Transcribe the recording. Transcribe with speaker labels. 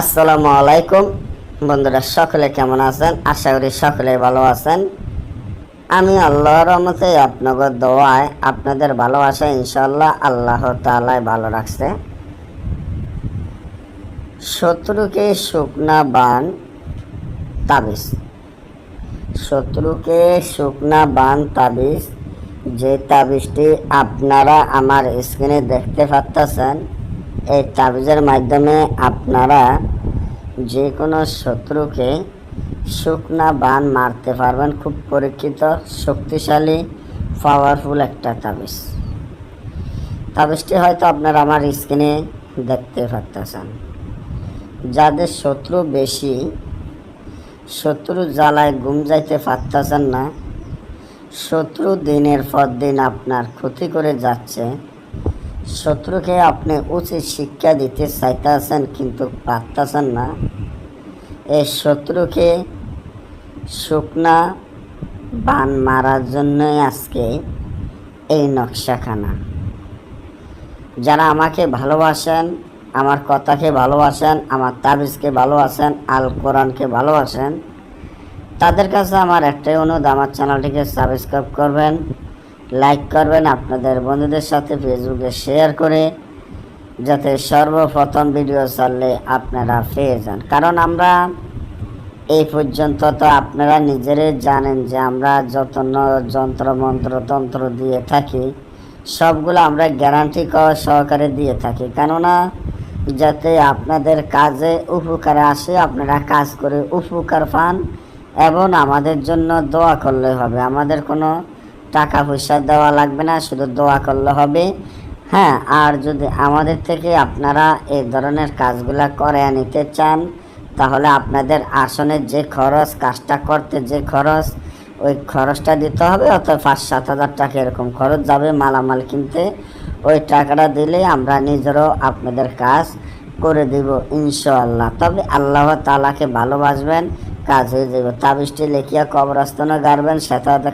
Speaker 1: আসসালামু আলাইকুম। বন্ধুরা, সকলে কেমন আছেন? আশা করি সকলে ভালো আছেন। আমি আল্লাহর রহমতে আপনাদের দোয়ায়, আপনাদের ভালোবাসা ইনশাল্লাহ আল্লাহ তাআলাই ভালো রাখছে। শত্রুকে শুকনা বান, তাবিজ। শত্রুকে শুকনা বান, তাবিজ। যে তাবিজটি আপনারা আমার স্ক্রিনে দেখতে পাচ্ছেন এই তাবিজের মাধ্যমে আপনারা যে কোনো শত্রুকে শুকনা বান মারতে পারবেন। খুব পরীক্ষিত, শক্তিশালী পাওয়ারফুল একটা তাবিজ। তাবিজটি হয়তো আপনারা আমার স্ক্রিনে দেখতে পাচ্ছেন। যাদের শত্রু বেশি, শত্রু জ্বালায় গুম যাইতে পারতেছেন না, শত্রু দিনের পর দিন আপনার ক্ষতি করে যাচ্ছে। শত্রুকে আপনি উচিত শিক্ষা দিতে চাইতেছেন, কিন্তু পারতেছেন না। এই শত্রুকে শুকনা বান মারার জন্যই আজকে এই নকশাখানা। যারা আমাকে ভালোবাসেন, আমার কথাকে ভালোবাসেন, আমার তাবিজকে ভালোবাসেন, আল কোরআনকে ভালোবাসেন, তাদের কাছে আমার একটাই অনুরোধ, আমার চ্যানেলটিকে সাবস্ক্রাইব করবেন। লাইক করবেন, আপনাদের বন্ধুদের সাথে ফেসবুকে শেয়ার করে, যাতে সর্বপ্রথম ভিডিও ছাড়লে আপনারা পেয়ে যান। কারণ আমরা এই পর্যন্ত তো আপনারা নিজেরাই জানেন যে আমরা যত যন্ত্র মন্ত্র তন্ত্র দিয়ে থাকি, সবগুলো আমরা গ্যারান্টি সহকারে দিয়ে থাকি। কেননা, যাতে আপনাদের কাজে উপকারে আসে, আপনারা কাজ করে উপকার পান, এবং আমাদের জন্য দোয়া করলে হবে। আমাদের কোনো টাকা পয়সা দেওয়া লাগবে না, শুধু দোয়া করলে হবে। হ্যাঁ আর যদি আমাদের থেকে আপনারা এই ধরনের কাজগুলা করে নিতে চান, তাহলে আপনাদের আসনের যে খরচ, কাজটা করতে যে খরচ, ওই খরচটা দিতে হবে অথবা পাঁচ সাত হাজার টাকা এরকম খরচ যাবে মালামাল কিনতে। ওই টাকাটা দিলে আমরা নিজেরও আপনাদের কাজ করে দিব, ইনশাআল্লাহ। তবে আল্লাহ তালাকে ভালোবাসবেন, কাজ হয়ে যাবে। তাবিজটি লেখিয়া কবরস্থানে গাড়বেন, সেটা কাজ